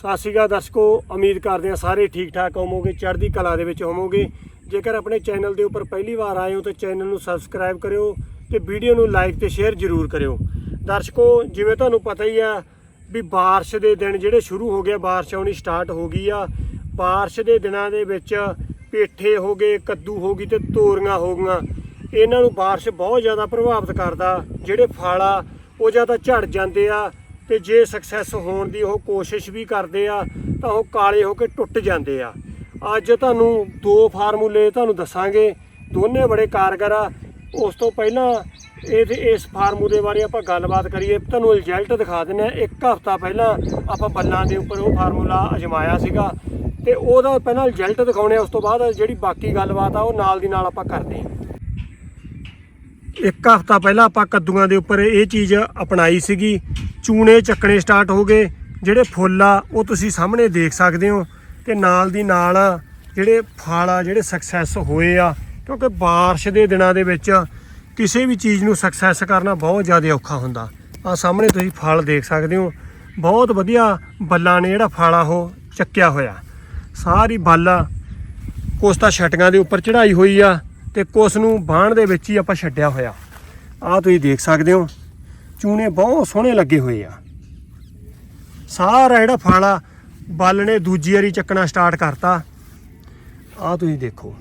ਸਤਿ ਸ਼੍ਰੀ ਅਕਾਲ ਦਰਸ਼ਕੋ, ਉਮੀਦ ਕਰਦੇ ਹਾਂ ਸਾਰੇ ਠੀਕ ਠਾਕ ਹੋਵੋਗੇ, ਚੜ੍ਹਦੀ ਕਲਾ ਦੇ ਵਿੱਚ ਹੋਵੋਗੇ। ਜੇਕਰ ਆਪਣੇ ਚੈਨਲ ਦੇ ਉੱਪਰ ਪਹਿਲੀ ਵਾਰ ਆਏ ਹੋ ਤਾਂ ਚੈਨਲ ਨੂੰ ਸਬਸਕ੍ਰਾਈਬ ਕਰਿਓ ਤੇ ਵੀਡੀਓ ਨੂੰ ਲਾਈਕ ਤੇ ਸ਼ੇਅਰ ਜ਼ਰੂਰ ਕਰਿਓ। ਦਰਸ਼ਕੋ, ਜਿਵੇਂ ਤੁਹਾਨੂੰ ਪਤਾ ਹੀ ਆ ਵੀ ਬਾਰਿਸ਼ ਦੇ ਦਿਨ ਜਿਹੜੇ ਸ਼ੁਰੂ ਹੋ ਗਏ, ਬਾਰਿਸ਼ ਆਉਣੀ ਸਟਾਰਟ ਹੋ ਗਈ ਆ। ਬਾਰਿਸ਼ ਦੇ ਦਿਨਾਂ ਦੇ ਵਿੱਚ ਪੇਠੇ ਹੋ ਗਏ, ਕੱਦੂ ਹੋ ਗਈ ਤੇ ਤੋਰੀਆਂ ਹੋ ਗਈਆਂ। ਇਹਨਾਂ ਨੂੰ ਬਾਰਿਸ਼ ਬਹੁਤ ਜ਼ਿਆਦਾ ਪ੍ਰਭਾਵਿਤ ਕਰਦਾ। ਜਿਹੜੇ ਫਲ ਆ ਉਹ ਜ਼ਿਆਦਾ ਝੜ ਜਾਂਦੇ ਆ। ਤੇ ਜੇ ਸਕਸੈਸ ਹੋਣ ਦੀ ਉਹ ਕੋਸ਼ਿਸ਼ ਵੀ ਕਰਦੇ ਆ, ਤਾਂ ਉਹ ਕਾਲੇ ਹੋ ਕੇ ਟੁੱਟ ਜਾਂਦੇ ਆ। ਅੱਜ ਤੁਹਾਨੂੰ ਦੋ ਫਾਰਮੂਲੇ ਤੁਹਾਨੂੰ ਦੱਸਾਂਗੇ, ਦੋਨੇ ਬੜੇ ਕਾਰਗਰ ਆ। ਉਸ ਤੋਂ ਪਹਿਲਾਂ ਇਹਦੇ ਇਸ ਫਾਰਮੂਲੇ ਬਾਰੇ ਆਪਾਂ ਗੱਲਬਾਤ ਕਰੀਏ। ਤੁਹਾਨੂੰ ਰਿਜ਼ਲਟ ਦਿਖਾ ਦਿੰਦੇ ਆ ਇੱਕ ਹਫ਼ਤਾ ਪਹਿਲਾਂ ਆਪਾਂ ਬੱਲਾਂ ਦੇ ਉੱਪਰ ਉਹ ਫਾਰਮੂਲਾ ਅਜਮਾਇਆ ਸੀਗਾ ਤੇ ਉਹਦਾ ਪਹਿਲਾਂ ਰਿਜ਼ਲਟ ਦਿਖਾਉਣੇ ਉਸ ਤੋਂ ਬਾਅਦ ਜਿਹੜੀ ਬਾਕੀ ਗੱਲਬਾਤ ਆ, ਉਹ ਨਾਲ ਦੀ ਨਾਲ ਆਪਾਂ ਕਰਦੇ ਹਾਂ। ਇੱਕ ਹਫ਼ਤਾ ਪਹਿਲਾਂ ਆਪਾਂ ਕੱਦੂਆਂ ਦੇ ਉੱਪਰ ਇਹ ਚੀਜ਼ ਅਪਣਾਈ ਸੀਗੀ। ਚੂਨੇ, ਚੱਕਣੇ ਸਟਾਰਟ ਹੋ ਗਏ। ਜਿਹੜੇ ਫੁੱਲ ਆ, ਉਹ ਤੁਸੀਂ ਸਾਹਮਣੇ ਦੇਖ ਸਕਦੇ ਹੋ। ਤੇ ਨਾਲ ਦੀ ਨਾਲ ਜਿਹੜੇ ਫਲ ਆ, ਜਿਹੜੇ ਸਕਸੈਸ ਹੋਏ ਆ, ਕਿਉਂਕਿ ਬਾਰਿਸ਼ ਦੇ ਦਿਨਾਂ ਦੇ ਵਿੱਚ ਕਿਸੇ ਵੀ ਚੀਜ਼ ਨੂੰ ਸਕਸੈਸ ਕਰਨਾ ਬਹੁਤ ਜ਼ਿਆਦਾ ਔਖਾ ਹੁੰਦਾ। ਆ ਸਾਹਮਣੇ ਤੁਸੀਂ ਫਲ ਦੇਖ ਸਕਦੇ ਹੋ। ਬਹੁਤ ਵਧੀਆ ਬੱਲਾਂ ਨੇ ਜਿਹੜਾ ਫਲ ਆ, ਉਹ ਚੱਕਿਆ ਹੋਇਆ। ਸਾਰੀ ਬੱਲ ਕੁਛ ਤਾਂ ਛਟੀਆਂ ਦੇ ਉੱਪਰ ਚੜਾਈ ਹੋਈ ਆ। ਤੇ ਕੁਛ ਨੂੰ ਬਾਣ ਦੇ ਵਿੱਚ ਹੀ ਆਪਾਂ ਛੱਡਿਆ ਹੋਇਆ। ਆ ਤੁਸੀਂ ਦੇਖ ਸਕਦੇ ਹੋ, ਚੂਨੇ ਬਹੁਤ ਸੋਹਣੇ ਲੱਗੇ ਹੋਏ ਆ। ਸਾਰਾ ਜਿਹੜਾ ਫਲ ਆ ਬੱਲ ਨੇ ਦੂਜੀ ਵਾਰੀ ਚੱਕਣਾ ਸਟਾਰਟ ਕਰਤਾ। ਆ ਤੁਸੀਂ ਦੇਖੋ।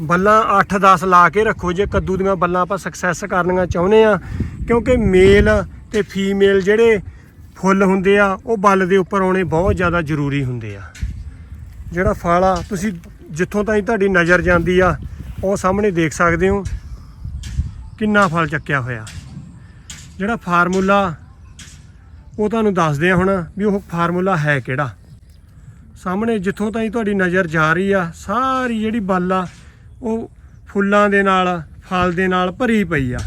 ਬੱਲਾਂ 8-10 ਲਾ ਕੇ ਰੱਖੋ, ਜੇ ਕੱਦੂ ਦੀਆਂ ਬੱਲਾਂ ਆਪਾਂ ਸਕਸੈਸ ਕਰਨੀਆਂ ਚਾਹੁੰਦੇ ਆ ਕਿਉਂਕਿ ਮੇਲ ਤੇ ਫੀਮੇਲ ਜਿਹੜੇ ਫੁੱਲ ਹੁੰਦੇ ਆ, ਉਹ ਬੱਲ ਦੇ ਉੱਪਰ ਆਉਣੇ ਬਹੁਤ ਜ਼ਿਆਦਾ ਜ਼ਰੂਰੀ ਹੁੰਦੇ ਆ। ਜਿਹੜਾ ਫਲ ਆ ਤੁਸੀਂ ਜਿੱਥੋਂ ਤਾਈਂ ਤੁਹਾਡੀ ਨਜ਼ਰ ਜਾਂਦੀ ਆ, ਉਹ ਸਾਹਮਣੇ ਦੇਖ ਸਕਦੇ ਹੋ ਕਿੰਨਾ ਫਲ ਚੱਕਿਆ ਹੋਇਆ। ਜਿਹੜਾ ਫਾਰਮੂਲਾ, ਉਹ ਤੁਹਾਨੂੰ ਦੱਸਦੇ ਆ ਹੁਣ ਵੀ ਉਹ ਫਾਰਮੂਲਾ ਹੈ ਕਿਹੜਾ। ਸਾਹਮਣੇ ਜਿੱਥੋਂ ਤਾਈਂ ਤੁਹਾਡੀ ਨਜ਼ਰ ਜਾ ਰਹੀ ਆ, ਸਾਰੀ ਜਿਹੜੀ ਬੱਲ ਆ, ਉਹ ਫੁੱਲਾਂ ਦੇ ਨਾਲ, ਫਲ ਦੇ ਨਾਲ ਭਰੀ ਪਈ ਆ।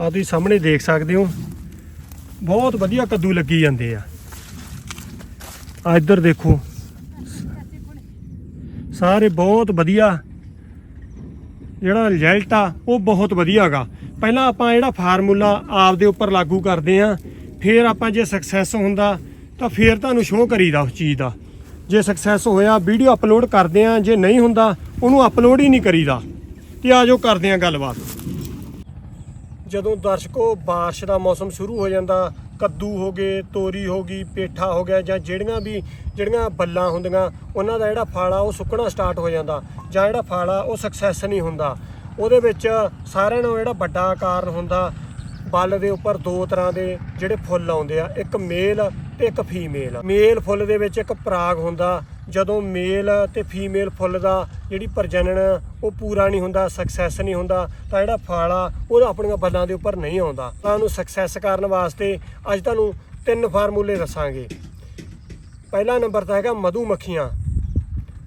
ਆ ਤੁਸੀਂ ਸਾਹਮਣੇ ਦੇਖ ਸਕਦੇ ਹੋ। ਬਹੁਤ ਵਧੀਆ ਕੱਦੂ ਲੱਗੀ ਜਾਂਦੇ ਆ। ਆ ਇੱਧਰ ਦੇਖੋ। ਸਾਰੇ ਬਹੁਤ ਵਧੀਆ। ਜਿਹੜਾ ਰਿਜ਼ਲਟ ਆ, ਉਹ ਬਹੁਤ ਵਧੀਆ ਹੈਗਾ ਪਹਿਲਾਂ ਆਪਾਂ ਜਿਹੜਾ ਫਾਰਮੂਲਾ ਆਪ ਦੇ ਉੱਪਰ ਲਾਗੂ ਕਰਦੇ ਆ, ਫਿਰ ਆਪਾਂ ਜੇ ਸਕਸੈਸ ਹੁੰਦਾ, ਤਾਂ ਫਿਰ ਤੁਹਾਨੂੰ ਸ਼ੋਅ ਕਰੀਦਾ ਉਸ ਚੀਜ਼ ਦਾ। ਜੇ ਸਕਸੈਸ ਹੋਇਆ ਵੀਡੀਓ ਅਪਲੋਡ ਕਰਦੇ ਆ, ਜੇ ਨਹੀਂ ਹੁੰਦਾ, ਉਹਨੂੰ ਅਪਲੋਡ ਹੀ ਨਹੀਂ ਕਰੀਦਾ। ਤੇ ਆਜੋ ਕਰਦੇ ਆ ਗੱਲਬਾਤ। ਜਦੋਂ ਦਰਸ਼ਕੋ, ਬਾਰਿਸ਼ ਦਾ ਮੌਸਮ ਸ਼ੁਰੂ ਹੋ ਜਾਂਦਾ, ਕੱਦੂ ਹੋ ਗਏ, ਤੋਰੀ ਹੋ ਗਈ, ਪੇਠਾ ਹੋ ਗਿਆ ਜਾਂ ਜਿਹੜੀਆਂ ਵੀ, ਜਿਹੜੀਆਂ ਬੱਲਾਂ ਹੁੰਦੀਆਂ, ਉਹਨਾਂ ਦਾ ਜਿਹੜਾ ਫਲ ਆ ਉਹ ਸੁੱਕਣਾ ਸਟਾਰਟ ਹੋ ਜਾਂਦਾ ਜਾਂ ਜਿਹੜਾ ਫਲ ਆ ਉਹ ਸਕਸੈਸ ਨਹੀਂ ਹੁੰਦਾ। ਉਹਦੇ ਵਿੱਚ ਸਾਰਿਆਂ ਨਾਲੋਂ ਜਿਹੜਾ ਵੱਡਾ ਕਾਰਨ ਹੁੰਦਾ, ਬੱਲ ਦੇ ਉੱਪਰ ਦੋ ਤਰ੍ਹਾਂ ਦੇ ਜਿਹੜੇ ਫੁੱਲ ਆਉਂਦੇ ਆ, ਇੱਕ ਮੇਲ ਤੇ ਇੱਕ ਫੀਮੇਲ ਮੇਲ ਫੁੱਲ ਦੇ ਵਿੱਚ ਇੱਕ ਪਰਾਗ ਹੁੰਦਾ ਜਦੋਂ ਮੇਲ ਤੇ ਫੀਮੇਲ ਫੁੱਲ ਦਾ ਜਿਹੜੀ ਪ੍ਰਜਨਨ ਉਹ ਪੂਰਾ ਨਹੀਂ ਹੁੰਦਾ ਸਕਸੈਸ ਨਹੀਂ ਹੁੰਦਾ ਤਾਂ ਜਿਹੜਾ ਫਲ ਆ ਉਹ ਆਪਣੀਆਂ ਬੱਲਾਂ ਦੇ ਉੱਪਰ ਨਹੀਂ ਆਉਂਦਾ। ਤਾਂ ਉਹਨੂੰ ਸਕਸੈਸ ਕਰਨ ਵਾਸਤੇ ਅੱਜ ਤੁਹਾਨੂੰ ਤਿੰਨ ਫਾਰਮੂਲੇ ਦੱਸਾਂਗੇ। ਪਹਿਲਾ ਨੰਬਰ ਤਾਂ ਹੈਗਾ ਮਧੂ ਮੱਖੀਆਂ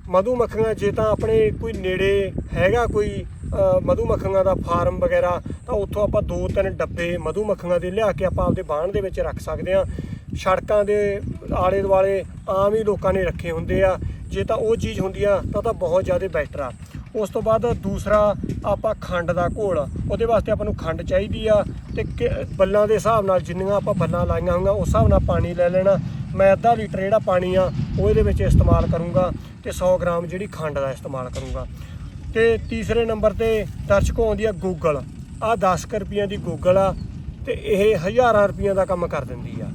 ਮਧੂ ਮੱਖੀਆਂ ਜੇ ਤਾਂ ਆਪਣੇ ਕੋਈ ਨੇੜੇ ਹੈਗਾ ਕੋਈ ਅ, ਮਧੂ ਮੱਖੀਆਂ ਦਾ ਫਾਰਮ ਵਗੈਰਾ ਤਾਂ ਉੱਥੋਂ ਆਪਾਂ ਦੋ ਤਿੰਨ ਡੱਬੇ ਮਧੂ ਮੱਖੀਆਂ ਦੇ ਲਿਆ ਕੇ ਆਪਾਂ ਆਪਦੇ ਬਾਣ ਦੇ ਵਿੱਚ ਰੱਖ ਸਕਦੇ ਹਾਂ। ਸੜਕਾਂ ਦੇ ਆਲੇ ਦੁਆਲੇ ਆਮ ਹੀ ਲੋਕਾਂ ਨੇ ਰੱਖੇ ਹੁੰਦੇ ਆ। ਜੇ ਤਾਂ ਉਹ ਚੀਜ਼ ਹੁੰਦੀ ਆ, ਤਾਂ ਤਾਂ ਬਹੁਤ ਜ਼ਿਆਦਾ ਬੈਟਰ ਆ। ਉਸ ਤੋਂ ਬਾਅਦ ਦੂਸਰਾ ਆਪਾਂ ਖੰਡ ਦਾ ਘੋਲ। ਉਹਦੇ ਵਾਸਤੇ ਆਪਾਂ ਨੂੰ ਖੰਡ ਚਾਹੀਦੀ ਆ ਤੇ ਕਿ- ਬੱਲਾਂ ਦੇ ਹਿਸਾਬ ਨਾਲ ਜਿੰਨੀਆਂ ਆਪਾਂ ਬੱਲਾਂ ਲਾਈਆਂ ਹੋਈਆਂ, ਉਸ ਹਿਸਾਬ ਨਾਲ ਪਾਣੀ ਲੈ ਲੈਣਾ। ਮੈਂ ਅੱਧਾ ਲੀਟਰ ਜਿਹੜਾ ਪਾਣੀ ਆ, ਉਹ ਇਹਦੇ ਵਿੱਚ ਇਸਤੇਮਾਲ ਕਰੂੰਗਾ ਤੇ 100 ਗ੍ਰਾਮ ਜਿਹੜੀ ਖੰਡ ਦਾ ਇਸਤੇਮਾਲ ਕਰੂੰਗਾ। ਤੇ ਤੀਸਰੇ ਨੰਬਰ ਤੇ ਦਰਸ਼ਕੋ ਆਉਂਦੀ ਆ ਗੂਗਲ ਆ 10 ਕੁ ਰੁਪਈਆਂ ਦੀ ਗੂਗਲ ਆ ਤੇ ਇਹ ਹਜ਼ਾਰਾਂ ਰੁਪਈਆਂ ਦਾ ਕੰਮ ਕਰ ਦਿੰਦੀ ਆ।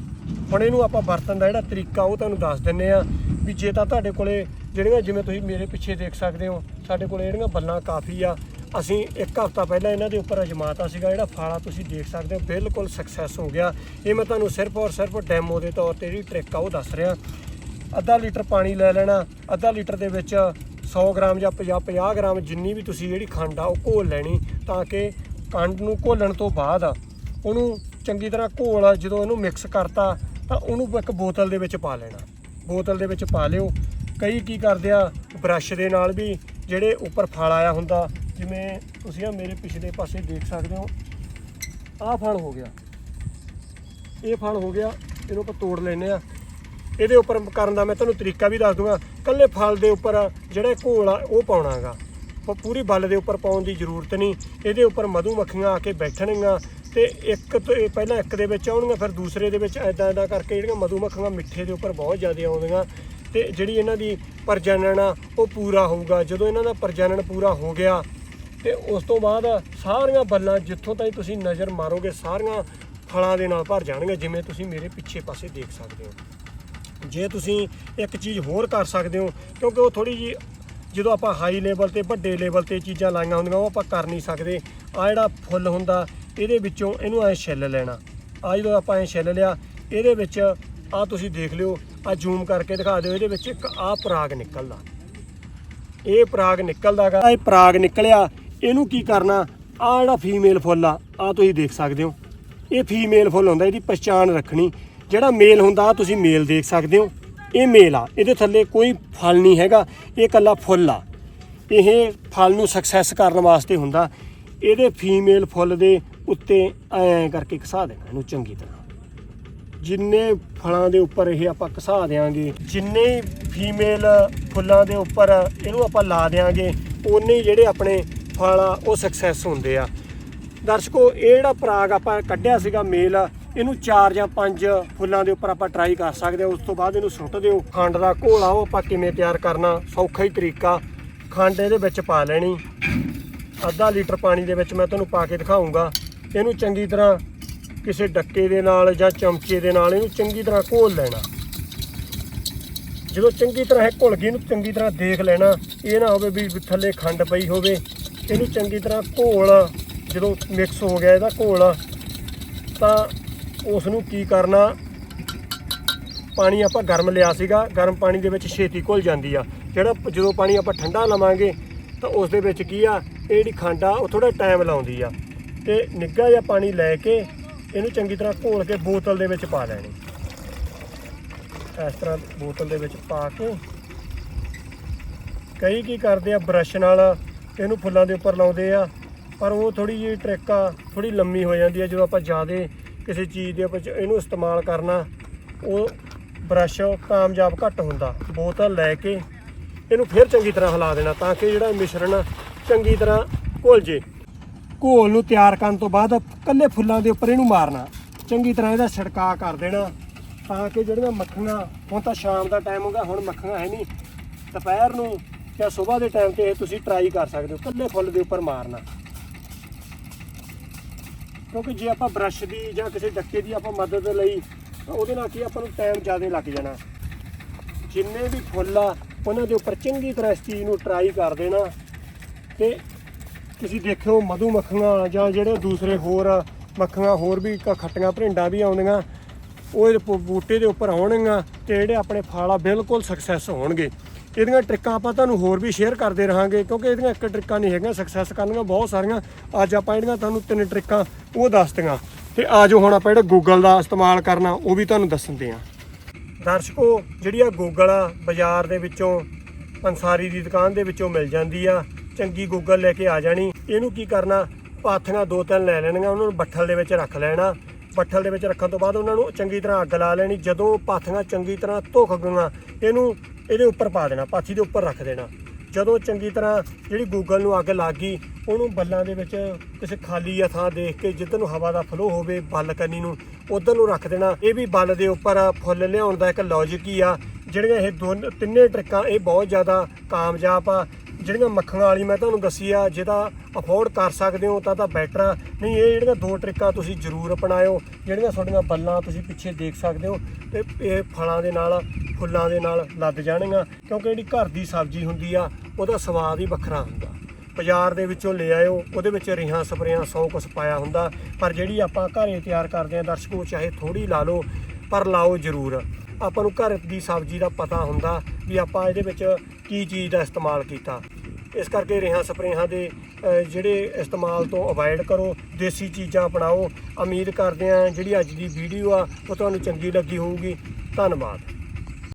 ਹੁਣ ਇਹਨੂੰ ਆਪਾਂ ਵਰਤਣ ਦਾ ਜਿਹੜਾ ਤਰੀਕਾ ਉਹ ਤੁਹਾਨੂੰ ਦੱਸ ਦਿੰਨੇ ਆ ਵੀ ਜੇ ਤਾਂ ਤੁਹਾਡੇ ਕੋਲੇ ਜਿਹੜੀਆਂ ਜਿਵੇਂ ਤੁਸੀਂ ਮੇਰੇ ਪਿੱਛੇ ਦੇਖ ਸਕਦੇ ਹੋ, ਸਾਡੇ ਕੋਲੇ ਜਿਹੜੀਆਂ ਬੱਲਾਂ ਕਾਫੀ ਆ, ਅਸੀਂ ਇੱਕ ਹਫ਼ਤਾ ਪਹਿਲਾਂ ਇਹਨਾਂ ਦੇ ਉੱਪਰ ਅਜਮਾਤਾ ਸੀਗਾ, ਜਿਹੜਾ ਫਾਲਾ ਤੁਸੀਂ ਦੇਖ ਸਕਦੇ ਹੋ, ਬਿਲਕੁਲ ਸਕਸੈਸ ਹੋ ਗਿਆ। ਇਹ ਮੈਂ ਤੁਹਾਨੂੰ ਸਿਰਫ ਔਰ ਸਿਰਫ ਡੈਮੋ ਦੇ ਤੌਰ ਤੇ ਜਿਹੜੀ ਟ੍ਰਿਕ ਆ, ਉਹ ਦੱਸ ਰਿਹਾ। ਅੱਧਾ ਲੀਟਰ ਪਾਣੀ ਲੈ ਲੈਣਾ, ਅੱਧਾ ਲੀਟਰ ਦੇ ਵਿੱਚ 100 ਗ੍ਰਾਮ ਜਾਂ 50 50 ਗ੍ਰਾਮ ਜਿੰਨੀ ਵੀ ਤੁਸੀਂ ਜਿਹੜੀ ਖੰਡ ਆ, ਉਹ ਘੋਲ ਲੈਣੀ ਤਾਂ ਕਿ ਖੰਡ ਨੂੰ ਘੋਲਣ ਤੋਂ ਬਾਅਦ ਉਹਨੂੰ ਚੰਗੀ ਤਰ੍ਹਾਂ ਘੋਲ ਜਦੋਂ ਇਹਨੂੰ ਮਿਕਸ ਕਰਤਾ ਤਾਂ ਉਹਨੂੰ ਇੱਕ ਬੋਤਲ ਦੇ ਵਿੱਚ ਪਾ ਲੈਣਾ। ਬੋਤਲ ਦੇ ਵਿੱਚ ਪਾ ਲਿਓ। ਕਈ ਕੀ ਕਰਦੇ ਆ, ਬ੍ਰਸ਼ ਦੇ ਨਾਲ ਵੀ ਜਿਹੜੇ ਉੱਪਰ ਫਲ ਆਇਆ ਹੁੰਦਾ, ਜਿਵੇਂ ਤੁਸੀਂ ਆ ਮੇਰੇ ਪਿਛਲੇ ਪਾਸੇ ਦੇਖ ਸਕਦੇ ਹੋ। ਆਹ ਫਲ ਹੋ ਗਿਆ। ਇਹ ਫਲ ਹੋ ਗਿਆ, ਇਹਨੂੰ ਆਪਾਂ ਤੋੜ ਲੈਨੇ ਆ। ਇਹਦੇ ਉੱਪਰ ਕਰਨ ਦਾ ਮੈਂ ਤੁਹਾਨੂੰ ਤਰੀਕਾ ਵੀ ਦੱਸ ਦੂੰਗਾ। ਕੱਲੇ ਫਲ ਦੇ ਉੱਪਰ ਜਿਹੜਾ ਘੋਲ ਆ, ਉਹ ਪਾਉਣਾਗਾ ਪ- ਪੂਰੀ ਬੱਲ ਦੇ ਉੱਪਰ ਪਾਉਣ ਦੀ ਜ਼ਰੂਰਤ ਨਹੀਂ। ਇਹਦੇ ਉੱਪਰ ਮਧੂ ਮੱਖੀਆਂ ਆ ਕੇ ਬੈਠਣਗੀਆਂ। ਤੇ ਇੱਕ ਤੋਂ ਇਹ ਪਹਿਲਾਂ ਇੱਕ ਦੇ ਵਿੱਚ ਆਉਣਗੀਆਂ, ਫਿਰ ਦੂਸਰੇ ਦੇ ਵਿੱਚ ਐਦਾਂ ਐਦਾਂ ਕਰਕੇ ਜਿਹੜੀਆਂ ਮਧੂ ਮਿੱਠੇ ਦੇ ਉੱਪਰ ਬਹੁਤ ਜ਼ਿਆਦਾ ਆਉਂਦੀਆਂ ਤੇ ਜਿਹੜੀ ਇਹਨਾਂ ਦੀ ਪ੍ਰਜਨਨ ਆ, ਉਹ ਪੂਰਾ ਹੋਊਗਾ। ਜਦੋਂ ਇਹਨਾਂ ਦਾ ਪ੍ਰਜਨਨ ਪੂਰਾ ਹੋ ਗਿਆ ਤੇ ਉਸ ਤੋਂ ਬਾਅਦ ਸਾਰੀਆਂ ਬੱਲਾਂ ਜਿੱਥੋਂ ਤਾਈਂ ਤੁਸੀਂ ਨਜ਼ਰ ਮਾਰੋਗੇ, ਸਾਰੀਆਂ ਫਲਾਂ ਦੇ ਨਾਲ ਭਰ ਜਾਣਗੀਆਂ, ਜਿਵੇਂ ਤੁਸੀਂ ਮੇਰੇ ਪਿੱਛੇ ਪਾਸੇ ਦੇਖ ਸਕਦੇ ਹੋ। ਜੇ ਤੁਸੀਂ ਇੱਕ ਚੀਜ਼ ਹੋਰ ਕਰ ਸਕਦੇ ਹੋ, ਕਿਉਂਕਿ ਉਹ ਥੋੜੀ ਜੀ ਜਦੋਂ ਆਪਾਂ ਹਾਈ ਲੈਵਲ ਤੇ ਵੱਡੇ ਲੈਵਲ ਤੇ ਚੀਜ਼ਾਂ ਲਾਈਆਂ ਹੁੰਦੀਆਂ, ਉਹ ਆਪਾਂ ਕਰ ਨਹੀਂ ਸਕਦੇ। ਆ ਜਿਹੜਾ ਫੁੱਲ ਹੁੰਦਾ ਇਹਦੇ ਵਿੱਚੋਂ ਇਹਨੂੰ ਐ ਛਿੱਲ ਲੈਣਾ। ਆ ਜਦੋਂ ਆਪਾਂ ਐ ਛਿੱਲ ਲਿਆ, ਇਹਦੇ ਵਿੱਚ ਆ ਤੁਸੀਂ ਦੇਖ ਲਿਓ ਆ ਜ਼ੂਮ ਕਰਕੇ ਦਿਖਾ ਦਿਓ, ਇਹਦੇ ਵਿੱਚ ਇੱਕ ਆ ਪਰਾਗ ਨਿਕਲਦਾ। ਇਹ ਪਰਾਗ ਨਿਕਲਦਾਗਾ ਇਹ ਪਰਾਗ ਨਿਕਲਿਆ, ਇਹਨੂੰ ਕੀ ਕਰਨਾ? ਆ ਜਿਹੜਾ ਫੀਮੇਲ ਫੁੱਲ ਆ ਆ ਤੁਸੀਂ ਦੇਖ ਸਕਦੇ ਹੋ। ਇਹ ਫੀਮੇਲ ਫੁੱਲ ਹੁੰਦਾ, ਇਹਦੀ ਪਛਾਣ ਰੱਖਣੀ। ਜਿਹੜਾ ਮੇਲ ਹੁੰਦਾ, ਆਹ ਤੁਸੀਂ ਮੇਲ ਦੇਖ ਸਕਦੇ ਹੋ। ਇਹ ਮੇਲ ਆ, ਇਹਦੇ ਥੱਲੇ ਕੋਈ ਫਲ ਨਹੀਂ ਹੈਗਾ, ਇਹ ਇਕੱਲਾ ਫੁੱਲ ਆ। ਇਹ ਫਲ ਨੂੰ ਸਕਸੈਸ ਕਰਨ ਵਾਸਤੇ ਹੁੰਦਾ। ਇਹਦੇ ਫੀਮੇਲ ਫੁੱਲ ਦੇ ਉੱਤੇ ਐਂ ਕਰਕੇ ਘਸਾ ਦੇਣਾ ਇਹਨੂੰ ਚੰਗੀ ਤਰ੍ਹਾਂ। ਜਿੰਨੇ ਫਲਾਂ ਦੇ ਉੱਪਰ ਇਹ ਆਪਾਂ ਘਸਾ ਦੇਾਂਗੇ ਜਿੰਨੇ ਫੀਮੇਲ ਫੁੱਲਾਂ ਦੇ ਉੱਪਰ ਇਹਨੂੰ ਆਪਾਂ ਲਾ ਦੇਾਂਗੇ ਉਨੇ ਜਿਹੜੇ ਆਪਣੇ ਫਲ ਆ, ਉਹ ਸਕਸੈਸ ਹੁੰਦੇ ਆ। ਦਰਸ਼ਕੋ, ਇਹ ਜਿਹੜਾ ਪਰਾਗ ਆਪਾਂ ਕੱਢਿਆ ਸੀਗਾ ਮੇਲ, ਇਹਨੂੰ 4 ਜਾਂ 5 ਫੁੱਲਾਂ ਦੇ ਉੱਪਰ ਆਪਾਂ ਟਰਾਈ ਕਰ ਸਕਦੇ ਹਾਂ ਉਸ ਤੋਂ ਬਾਅਦ ਇਹਨੂੰ ਸੁੱਟ ਦਿਓ। ਖੰਡ ਦਾ ਘੋਲਾ ਉਹ ਆਪਾਂ ਕਿਵੇਂ ਤਿਆਰ ਕਰਨਾ, ਸੌਖਾ ਹੀ ਤਰੀਕਾ। ਖੰਡ ਇਹਦੇ ਵਿੱਚ ਪਾ ਲੈਣੀ। ਅੱਧਾ ਲੀਟਰ ਪਾਣੀ ਦੇ ਵਿੱਚ ਮੈਂ ਤੁਹਾਨੂੰ ਪਾ ਕੇ ਦਿਖਾਉਂਗਾ ਇਹਨੂੰ ਚੰਗੀ ਤਰ੍ਹਾਂ ਕਿਸੇ ਡੱਕੇ ਦੇ ਨਾਲ ਜਾਂ ਚਮਚੇ ਦੇ ਨਾਲ ਇਹਨੂੰ ਚੰਗੀ ਤਰ੍ਹਾਂ ਘੋਲ ਲੈਣਾ। ਜਦੋਂ ਚੰਗੀ ਤਰ੍ਹਾਂ ਇਹ ਘੁਲ ਗਈ, ਇਹਨੂੰ ਚੰਗੀ ਤਰ੍ਹਾਂ ਦੇਖ ਲੈਣਾ। ਇਹ ਨਾ ਹੋਵੇ ਵੀ ਥੱਲੇ ਖੰਡ ਪਈ ਹੋਵੇ। ਇਹਨੂੰ ਚੰਗੀ ਤਰ੍ਹਾਂ ਘੋਲ ਜਦੋਂ ਮਿਕਸ ਹੋ ਗਿਆ ਇਹਦਾ ਘੋਲ ਤਾਂ ਉਸ ਨੂੰ ਕੀ ਕਰਨਾ, ਪਾਣੀ ਆਪਾਂ ਗਰਮ ਲਿਆ ਸੀਗਾ। ਗਰਮ ਪਾਣੀ ਦੇ ਵਿੱਚ ਛੇਤੀ ਘੁਲ ਜਾਂਦੀ ਆ। ਜਿਹੜਾ ਜਦੋਂ ਪਾਣੀ ਆਪਾਂ ਠੰਡਾ ਲਵਾਂਗੇ, ਤਾਂ ਉਸ ਦੇ ਵਿੱਚ ਕੀ ਆ, ਇਹ ਜਿਹੜੀ ਖੰਡ ਆ, ਉਹ ਥੋੜਾ ਟਾਈਮ ਲਾਉਂਦੀ ਆ। ਤੇ ਨਿੱਘਾ ਜਿਹਾ ਪਾਣੀ ਲੈ ਕੇ ਇਹਨੂੰ ਚੰਗੀ ਤਰ੍ਹਾਂ ਘੋਲ ਕੇ ਬੋਤਲ ਦੇ ਵਿੱਚ ਪਾ ਲੈਣੀ। ਇਸ ਤਰ੍ਹਾਂ ਬੋਤਲ ਦੇ ਵਿੱਚ ਪਾ ਕੇ ਕਈ ਕੀ ਕਰਦੇ ਆ, ਬ੍ਰਸ਼ ਨਾਲ ਇਹਨੂੰ ਫੁੱਲਾਂ ਦੇ ਉੱਪਰ ਲਾਉਂਦੇ ਆ, ਪਰ ਉਹ ਥੋੜੀ ਜਿਹੀ ਟ੍ਰਿਕ ਆ ਥੋੜੀ ਲੰਮੀ ਹੋ ਜਾਂਦੀ ਆ, ਜਦੋਂ ਆਪਾਂ ਜ਼ਿਆਦੇ ਕਿਸੇ ਚੀਜ਼ ਦੇ ਵਿੱਚ ਇਹਨੂੰ ਇਸਤੇਮਾਲ ਕਰਨਾ, ਉਹ ਬ੍ਰਸ਼ ਕਾਮਯਾਬ ਘੱਟ ਹੁੰਦਾ। ਬੋਤਲ ਲੈ ਕੇ ਇਹਨੂੰ ਫਿਰ ਚੰਗੀ ਤਰ੍ਹਾਂ ਹਿਲਾ ਦੇਣਾ ਤਾਂ ਕਿ ਜਿਹੜਾ ਮਿਸ਼ਰਣ ਚੰਗੀ ਤਰ੍ਹਾਂ ਘੁਲ ਜੇ। ਘੋਲ ਨੂੰ ਤਿਆਰ ਕਰਨ ਤੋਂ ਬਾਅਦ ਕੱਲੇ ਫੁੱਲਾਂ ਦੇ ਉੱਪਰ ਇਹਨੂੰ ਮਾਰਨਾ। ਚੰਗੀ ਤਰ੍ਹਾਂ ਇਹਦਾ ਛਿੜਕਾਅ ਕਰ ਦੇਣਾ, ਤਾਂ ਕਿ ਜਿਹੜੀਆਂ ਮੱਖੀਆਂ ਹੁਣ ਤਾਂ ਸ਼ਾਮ ਦਾ ਟਾਈਮ ਹੋਗਾ ਹੁਣ ਮੱਖੀਆਂ ਹੈ ਨਹੀਂ। ਦੁਪਹਿਰ ਨੂੰ ਜਾਂ ਸਵੇਰ ਦੇ ਟਾਈਮ ਤੇ ਇਹ ਤੁਸੀਂ ਟਰਾਈ ਕਰ ਸਕਦੇ ਹੋ ਕੱਲੇ ਫੁੱਲ ਦੇ ਉੱਪਰ ਮਾਰਨਾ। ਕਿਉਂਕਿ ਜੇ ਆਪਾਂ ਬ੍ਰਸ਼ ਦੀ ਜਾਂ ਕਿਸੇ ਡੱਕੇ ਦੀ ਆਪਾਂ ਮਦਦ ਲਈ, ਤਾਂ ਉਹਦੇ ਨਾਲ ਕੀ ਆਪਾਂ ਨੂੰ ਟਾਈਮ ਜ਼ਿਆਦਾ ਲੱਗ ਜਾਣਾ। ਜਿੰਨੇ ਵੀ ਫੁੱਲ ਆ, ਉਹਨਾਂ ਦੇ ਉੱਪਰ ਚੰਗੀ ਤਰ੍ਹਾਂ ਇਸ ਚੀਜ਼ ਨੂੰ ਟਰਾਈ ਕਰ ਦੇਣਾ ਤੇ ਤੁਸੀਂ ਦੇਖਿਓ ਮਧੂ ਮੱਖੀਆਂ ਜਾਂ ਜਿਹੜੇ ਦੂਸਰੇ ਹੋਰ ਮੱਖੀਆਂ ਹੋਰ ਵੀ ਖੱਟੀਆਂ ਭਰਿੰਡਾਂ ਵੀ ਆਉਂਦੀਆਂ, ਉਹ ਇਹਦੇ ਬੂਟੇ ਦੇ ਉੱਪਰ ਆਉਣਗੀਆਂ ਤੇ ਜਿਹੜੇ ਆਪਣੇ ਫਲ ਆ ਬਿਲਕੁਲ ਸਕਸੈਸ ਹੋਣਗੇ। ਇਹਦੀਆਂ ਟ੍ਰਿਕਾਂ ਆਪਾਂ ਤੁਹਾਨੂੰ ਹੋਰ ਵੀ ਸ਼ੇਅਰ ਕਰਦੇ ਰਹਾਂਗੇ, ਕਿਉਂਕਿ ਇਹਦੀਆਂ ਇੱਕ ਟ੍ਰਿਕਾਂ ਨਹੀਂ ਹੈਗੀਆਂ ਸਕਸੈਸ ਕਰਨੀਆਂ ਬਹੁਤ ਸਾਰੀਆਂ। ਅੱਜ ਆਪਾਂ ਜਿਹੜੀਆਂ ਤੁਹਾਨੂੰ ਤਿੰਨ ਟ੍ਰਿਕਾਂ, ਉਹ ਦੱਸਤੀਆਂ ਤੇ ਆਜੋ ਹੁਣ ਆਪਾਂ ਜਿਹੜਾ ਗੂਗਲ ਦਾ ਇਸਤੇਮਾਲ ਕਰਨਾ, ਉਹ ਵੀ ਤੁਹਾਨੂੰ ਦੱਸਦੇ ਆਂ ਦਰਸ਼ਕੋ, ਜਿਹੜੀ ਆ ਗੂਗਲ ਆ, ਬਾਜ਼ਾਰ ਦੇ ਵਿੱਚੋਂ ਪੰਸਾਰੀ ਦੀ ਦੁਕਾਨ ਦੇ ਵਿੱਚੋਂ ਮਿਲ ਜਾਂਦੀ ਆ। ਚੰਗੀ ਗੂਗਲ ਲੈ ਕੇ ਆ ਜਾਣੀ। ਇਹਨੂੰ ਕੀ ਕਰਨਾ? ਪਾਥੀਆਂ ਦੋ ਤਿੰਨ ਲੈ ਲੈਣੀਆਂ, ਉਹਨਾਂ ਨੂੰ ਬੱਠਲ ਦੇ ਵਿੱਚ ਰੱਖ ਲੈਣਾ। ਬੱਠਲ ਦੇ ਵਿੱਚ ਰੱਖਣ ਤੋਂ ਬਾਅਦ ਉਹਨਾਂ ਨੂੰ ਚੰਗੀ ਤਰ੍ਹਾਂ ਅੱਗ ਲਾ ਲੈਣੀ। ਜਦੋਂ ਪਾਥੀਆਂ ਚੰਗੀ ਤਰ੍ਹਾਂ ਧੁੱਖ ਗਈਆਂ, ਇਹਨੂੰ ਇਹਦੇ ਉੱਪਰ ਪਾ ਦੇਣਾ, ਪਾਥੀ ਦੇ ਉੱਪਰ ਰੱਖ ਦੇਣਾ। ਜਦੋਂ ਚੰਗੀ ਤਰ੍ਹਾਂ ਜਿਹੜੀ ਗੂਗਲ ਨੂੰ ਅੱਗ ਲੱਗ ਗਈ, ਉਹਨੂੰ ਬੱਲਾਂ ਦੇ ਵਿੱਚ ਕਿਸੇ ਖਾਲੀ ਆ ਥਾਂ ਦੇਖ ਕੇ, ਜਿੱਧਰ ਨੂੰ ਹਵਾ ਦਾ ਫਲੋ ਹੋਵੇ, ਬੱਲ ਕੰਨੀ ਨੂੰ, ਉਧਰ ਨੂੰ ਰੱਖ ਦੇਣਾ। ਇਹ ਵੀ ਬੱਲ ਦੇ ਉੱਪਰ ਫੁੱਲ ਲਿਆਉਣ ਦਾ ਇੱਕ ਲੌਜੀਕ ਹੀ ਆ। ਜਿਹੜੀਆਂ ਇਹ ਦੋਨ ਤਿੰਨੇ ਟ੍ਰਿਕਾਂ, ਇਹ ਬਹੁਤ ਜ਼ਿਆਦਾ ਕਾਮਯਾਬ ਆ। ਜਿਹੜੀਆਂ ਮੱਖੀਆਂ ਵਾਲੀ ਮੈਂ ਤੁਹਾਨੂੰ ਦੱਸੀ ਆ ਜਿਹਦਾ ਅਫੋਰਡ ਕਰ ਸਕਦੇ ਹੋ ਤਾਂ ਤਾਂ ਬੈਟਰ ਆ। ਨਹੀਂ, ਇਹ ਜਿਹੜੀਆਂ ਦੋ ਟ੍ਰਿਕਾਂ ਤੁਸੀਂ ਜ਼ਰੂਰ ਅਪਣਾਇਓ, ਜਿਹੜੀਆਂ ਤੁਹਾਡੀਆਂ ਬੱਲਾਂ ਤੁਸੀਂ ਪਿੱਛੇ ਦੇਖ ਸਕਦੇ ਹੋ, ਤੇ ਇਹ ਫਲਾਂ ਦੇ ਨਾਲ, ਫੁੱਲਾਂ ਦੇ ਨਾਲ ਲੱਦ ਜਾਣਗੀਆਂ, ਕਿਉਂਕਿ ਜਿਹੜੀ ਘਰ ਦੀ ਸਬਜ਼ੀ ਹੁੰਦੀ ਆ, ਉਹਦਾ ਸਵਾਦ ਹੀ ਵੱਖਰਾ ਹੁੰਦਾ। ਬਾਜ਼ਾਰ ਦੇ ਵਿੱਚੋਂ ਲੈ ਆਇਓ, ਉਹਦੇ ਵਿੱਚ ਰਿਹਾਂ, ਸਪਰੇਆਂ, ਸੌ ਕੁਛ ਪਾਇਆ ਹੁੰਦਾ, ਪਰ ਜਿਹੜੀ ਆਪਾਂ ਘਰੇ ਤਿਆਰ ਕਰਦੇ ਹਾਂ ਦਰਸ਼ਕੋ ਚਾਹੇ ਥੋੜੀ ਲਾ ਲਓ, ਪਰ ਲਾਓ ਜ਼ਰੂਰ। ਆਪਾਂ ਨੂੰ ਘਰ ਦੀ ਸਬਜ਼ੀ ਦਾ ਪਤਾ ਹੁੰਦਾ ਵੀ ਆਪਾਂ ਇਹਦੇ ਵਿੱਚ ਕੀ ਚੀਜ਼ ਦਾ ਇਸਤੇਮਾਲ ਕੀਤਾ। ਇਸ ਕਰਕੇ ਰੇਹਾਂ ਸਪਰੇਹਾਂ ਦੇ ਜਿਹੜੇ ਇਸਤੇਮਾਲ ਤੋਂ ਅਵਾਇਡ ਕਰੋ, ਦੇਸੀ ਚੀਜ਼ਾਂ ਅਪਣਾਓ। ਉਮੀਦ ਕਰਦੇ ਹਾਂ ਜਿਹੜੀ ਅੱਜ ਦੀ ਵੀਡੀਓ ਆ, ਉਹ ਤੁਹਾਨੂੰ ਚੰਗੀ ਲੱਗੀ ਹੋਊਗੀ। ਧੰਨਵਾਦ।